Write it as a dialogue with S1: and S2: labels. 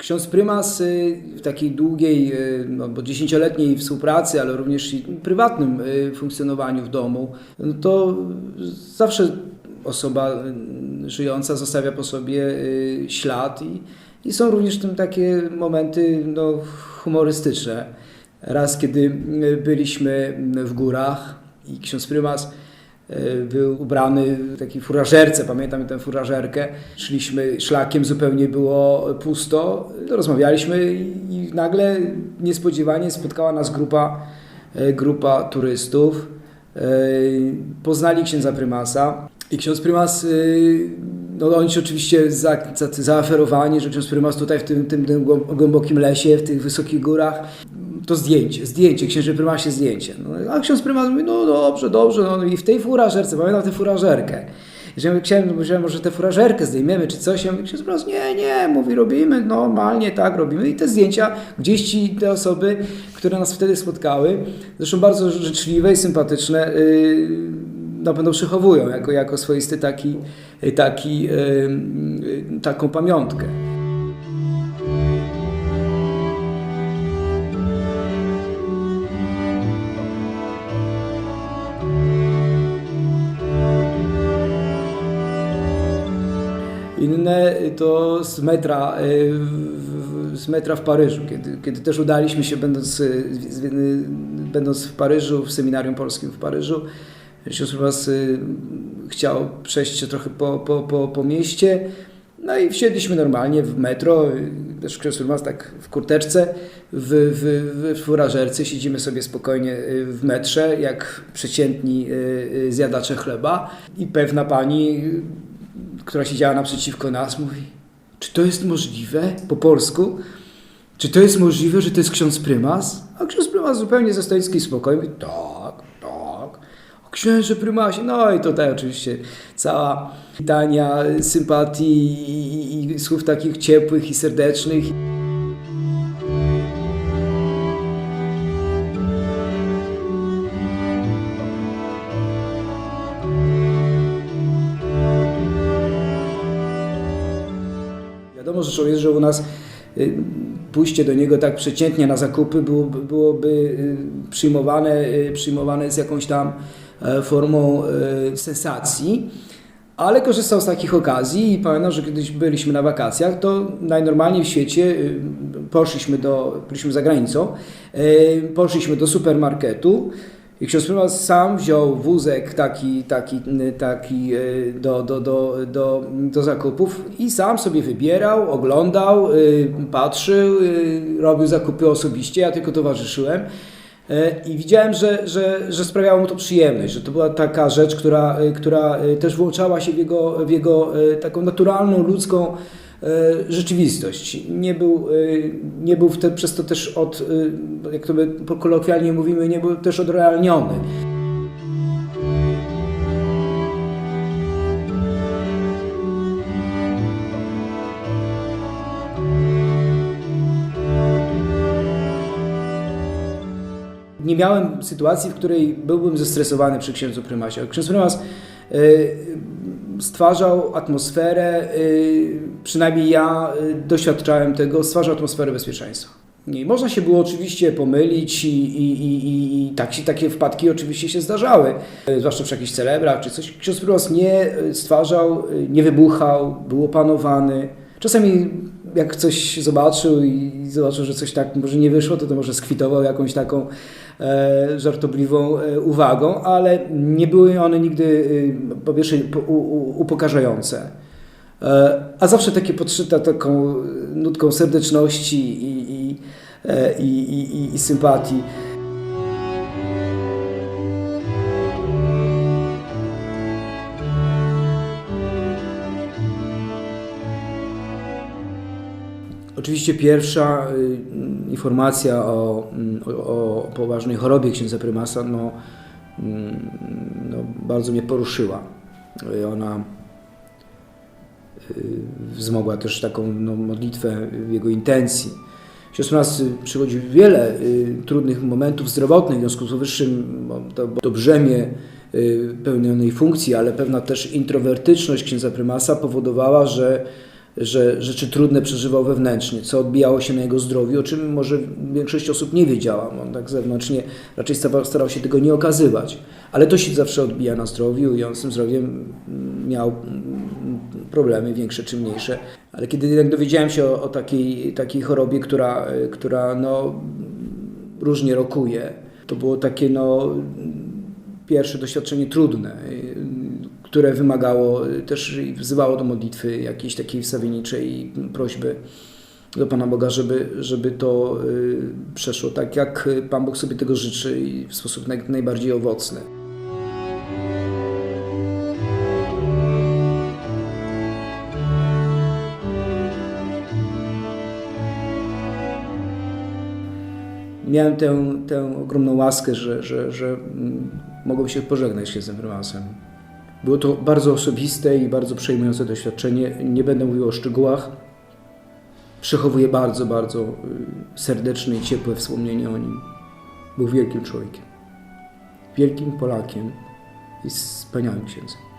S1: Ksiądz prymas y, w takiej długiej, y, no, bo dziesięcioletniej współpracy, ale również i prywatnym y, funkcjonowaniu w domu, no to zawsze osoba żyjąca zostawia po sobie ślad i, i są również w tym takie momenty no, humorystyczne. Raz, kiedy byliśmy w górach i ksiądz prymas był ubrany w takiej furażerce, pamiętam tę furażerkę. Szliśmy szlakiem, zupełnie było pusto. Rozmawialiśmy i nagle niespodziewanie spotkała nas grupa, y, grupa turystów. Poznali księdza prymasa i ksiądz prymas, no oni się oczywiście za, za, zaaferowani, że ksiądz prymas tutaj w tym, tym, tym głębokim lesie, w tych wysokich górach, to zdjęcie, zdjęcie, księży prymasie zdjęcie. No, a ksiądz prymas mówi, no dobrze, dobrze, no i w tej furażerce, pamiętam tę furażerkę. Że chciałem, myślałem, może tę furażerkę zdejmiemy, czy coś. Ja mówię, ksiądz prymas, nie, nie, mówi, robimy, normalnie tak robimy. I te zdjęcia, gdzieś ci te osoby, które nas wtedy spotkały, zresztą bardzo życzliwe i sympatyczne, yy, na pewno przechowują jako, jako swoisty taki, taki, taką pamiątkę. Inne to z metra, w- z metra w Paryżu, kiedy, kiedy też udaliśmy się, będąc, y, będąc w Paryżu, w seminarium polskim w Paryżu, ksiądz prymas y, chciał przejść się trochę po, po, po, po mieście, no i wsiedliśmy normalnie w metro, y, też ksiądz prymas tak w kurteczce, w, w, w furażerce, siedzimy sobie spokojnie y, w metrze, jak przeciętni zjadacze chleba i pewna pani która siedziała naprzeciwko nas, mówi: Czy to jest możliwe po polsku? Czy to jest możliwe, że to jest ksiądz prymas? A ksiądz prymas zupełnie ze stoickiej spokoju mówi: Tak, księże prymasie. No i tutaj oczywiście cała litania sympatii i, i, słów takich ciepłych i serdecznych. Wiadomo rzeczą jest, że u nas y, pójście do niego tak przeciętnie na zakupy byłoby, byłoby przyjmowane, y, przyjmowane z jakąś tam formą e, sensacji, ale korzystał z takich okazji i pamiętam, że kiedyś byliśmy na wakacjach, to najnormalniej w świecie y, poszliśmy do, byliśmy za granicą, poszliśmy do supermarketu, i ksiądz prymas sam wziął wózek taki, taki, taki do, do, do, do, do zakupów i sam sobie wybierał, oglądał, patrzył, robił zakupy osobiście, ja tylko towarzyszyłem. Y, I widziałem, że, że, że sprawiało mu to przyjemność, że to była taka rzecz, która, y, która y, też włączała się w jego, w jego taką naturalną, ludzką e, rzeczywistość. Nie był, e, nie był wtedy, przez to też od, e, jak to my kolokwialnie mówimy, nie był też odrealniony. Nie miałem sytuacji, w której byłbym zestresowany przy księdzu prymasie. Ksiądz prymas e, stwarzał atmosferę, y, przynajmniej ja y, doświadczałem tego, stwarzał atmosferę bezpieczeństwa. Można się było oczywiście pomylić i, i, i, i, tak, takie wpadki oczywiście się zdarzały, y, zwłaszcza przy jakichś celebrach czy coś. Ksiądz prymas nie y, stwarzał, y, nie wybuchał, był opanowany. Czasami jak coś zobaczył i zobaczył, że coś tak może nie wyszło, to to może skwitował jakąś taką e, żartobliwą e, uwagą, ale nie były one nigdy e, po pierwsze upokarzające. A zawsze takie podszyte taką nutką serdeczności i, i, i, i sympatii. Oczywiście pierwsza y, informacja o, o, o poważnej chorobie księdza prymasa no, mm, no, bardzo mnie poruszyła. Y, Ona y, wzmogła też taką no, modlitwę w jego intencji. Ksiądz y, przychodzi wiele trudnych momentów zdrowotnych, w związku z powyższym to, to brzemię pełnionej funkcji, ale pewna też introwertyczność księdza prymasa powodowała, że że rzeczy trudne przeżywał wewnętrznie, co odbijało się na jego zdrowiu, o czym może większość osób nie wiedziała. On tak zewnętrznie raczej starał, się tego nie okazywać. Ale to się zawsze odbija na zdrowiu i on z tym zdrowiem miał problemy większe czy mniejsze. Ale kiedy jednak dowiedziałem się o, o takiej, takiej chorobie, która, która no, różnie rokuje, to było takie no, pierwsze doświadczenie trudne, które wymagało y, też i wzywało do modlitwy jakiejś takiej wstawienniczej prośby do Pana Boga, żeby, żeby to y, przeszło tak, jak Pan Bóg sobie tego życzy i w sposób naj, najbardziej owocny. Miałem tę, tę ogromną łaskę, że, że, że mm, mogłem się pożegnać się z tym. Było to bardzo osobiste i bardzo przejmujące doświadczenie. Nie będę mówił o szczegółach. Przechowuję bardzo, bardzo y, serdeczne i ciepłe wspomnienie o nim. Był wielkim człowiekiem, wielkim Polakiem i wspaniałym księdzem.